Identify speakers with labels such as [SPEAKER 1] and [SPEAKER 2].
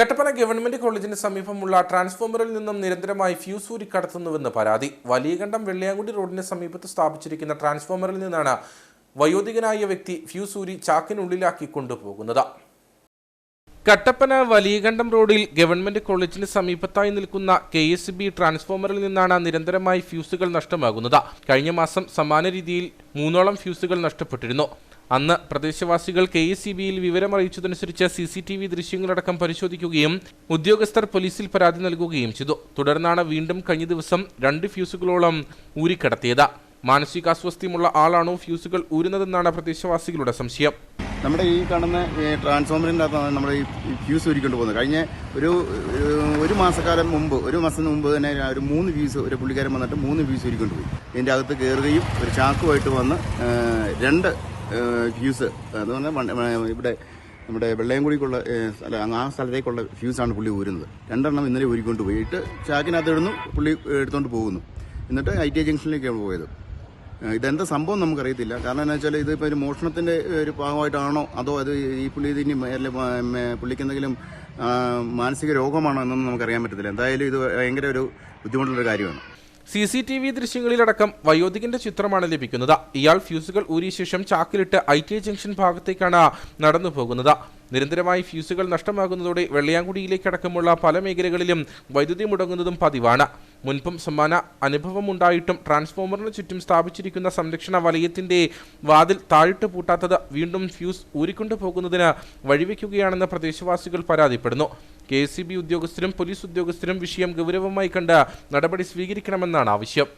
[SPEAKER 1] Kattappana government കോളേജിന് സമീപമുള്ള ട്രാൻസ്ഫോമറിൽ നിന്നും നിരന്തരമായി ഫ്യൂസ് ഊരി കടത്തുന്നുവെന്ന് പരാതി. വലിയകണ്ഠം വെള്ളിയാങ്കുടി റോഡിന് സമീപത്ത് സ്ഥാപിച്ചിരിക്കുന്ന ട്രാൻസ്ഫോമറിൽ നിന്നാണ് വയോധികനായ വ്യക്തി ഫ്യൂസ് ഊരി ചാക്കിനുള്ളിലാക്കി കൊണ്ടുപോകുന്നത്. കട്ടപ്പന വലിയകണ്ഠം റോഡിൽ ഗവൺമെന്റ് കോളേജിന് സമീപത്തായി നിൽക്കുന്ന കെ എസ് ബി ട്രാൻസ്ഫോമറിൽ നിന്നാണ് നിരന്തരമായി ഫ്യൂസുകൾ നഷ്ടമാകുന്നത്. കഴിഞ്ഞ മാസം സമാന രീതിയിൽ മൂന്നോളം ഫ്യൂസുകൾ നഷ്ടപ്പെട്ടിരുന്നു. അന്ന് പ്രദേശവാസികൾ കെ എസ് സി ബിയിൽ വിവരമറിയിച്ചതനുസരിച്ച് സി സി ടി വി ദൃശ്യങ്ങളടക്കം പരിശോധിക്കുകയും ഉദ്യോഗസ്ഥർ പോലീസിൽ പരാതി നൽകുകയും ചെയ്തു. തുടർന്നാണ് വീണ്ടും കഴിഞ്ഞ ദിവസം രണ്ട് ഫ്യൂസുകളോളം ഊരിക്കടത്തിയത്. മാനസികാസ്വസ്ഥ്യമുള്ള ആളാണോ ഫ്യൂസുകൾ ഊരുന്നതെന്നാണ് പ്രദേശവാസികളുടെ സംശയം.
[SPEAKER 2] നമ്മുടെ ഈ കാണുന്ന ട്രാൻസ്ഫോമറിന്റെ അകത്താണ് നമ്മുടെ ഈ ഫ്യൂസ് ഒരുക്കൊണ്ട് പോകുന്നത്. കഴിഞ്ഞ ഒരു ഒരു- മാസക്കാലം മുമ്പ് ഒരു മാസത്തിന് മുമ്പ് തന്നെ ഒരു മൂന്ന് ഫ്യൂസ് ഒരു പുള്ളിക്കാരൻ വന്നിട്ട് മൂന്ന് ഫ്യൂസ് ഒരുക്കൊണ്ട് പോയി. ഇതിന്റെ അകത്ത് കയറുകയും ഒരു ചാക്കുമായിട്ട് വന്ന് രണ്ട് ഫ്യൂസ് എന്ന് പറഞ്ഞാൽ ഇവിടെ നമ്മുടെ വെള്ളയംകുടിക്കുള്ള സ്ഥലം ആ സ്ഥലത്തേക്കുള്ള ഫ്യൂസാണ് പുള്ളി ഊരുന്നത്. രണ്ടെണ്ണം ഇന്നലെ ഊരിക്കൊണ്ട് പോയിട്ട് ചാക്കിനകത്ത് ഇടുന്നു പുള്ളി എടുത്തുകൊണ്ട് പോകുന്നു. എന്നിട്ട് ഐ ടി ജംഗ്ഷനിലേക്കാണ് പോയത്. ഇതെന്താ സംഭവം നമുക്കറിയത്തില്ല. കാരണം എന്താ വെച്ചാൽ ഇതിപ്പോൾ ഒരു മോഷണത്തിന്റെ ഒരു ഭാഗമായിട്ടാണോ അതോ അത് ഈ പുള്ളി ഇതിന് പുള്ളിക്ക് എന്തെങ്കിലും മാനസിക രോഗമാണോ എന്നൊന്നും നമുക്കറിയാൻ പറ്റത്തില്ല. എന്തായാലും ഇത് ഭയങ്കര ഒരു ബുദ്ധിമുട്ടുള്ളൊരു കാര്യമാണ്.
[SPEAKER 1] സി സി ടി വി ദൃശ്യങ്ങളിലടക്കം വയോധികന്റെ ചിത്രമാണ് ലഭിക്കുന്നത്. ഇയാൾ ഫ്യൂസുകൾ ഊരിയ ശേഷം ചാക്കിലിട്ട് ഐ ടി ഐ ജംഗ്ഷൻ ഭാഗത്തേക്കാണ് നടന്നു പോകുന്നത് നിരന്തരമായി ഫ്യൂസുകൾ നഷ്ടമാകുന്നതോടെ വെള്ളയാങ്കുടിയിലേക്കടക്കമുള്ള പല മേഖലകളിലും വൈദ്യുതി മുടങ്ങുന്നതും പതിവാണ്. മുൻപും സമാന അനുഭവമുണ്ടായിട്ടും ട്രാൻസ്ഫോമറിന് ചുറ്റും സ്ഥാപിച്ചിരിക്കുന്ന സംരക്ഷണ വലയത്തിന്റെ വാതിൽ താഴിട്ട് പൂട്ടാത്തത് വീണ്ടും ഫ്യൂസ് ഊരിക്കൊണ്ടു പോകുന്നതിന് വഴിവെക്കുകയാണെന്ന് പ്രദേശവാസികൾ പരാതിപ്പെടുന്നു. കെ ഉദ്യോഗസ്ഥരും പോലീസ് ഉദ്യോഗസ്ഥരും വിഷയം ഗൗരവമായി കണ്ട് നടപടി സ്വീകരിക്കണമെന്നാണ് ആവശ്യം.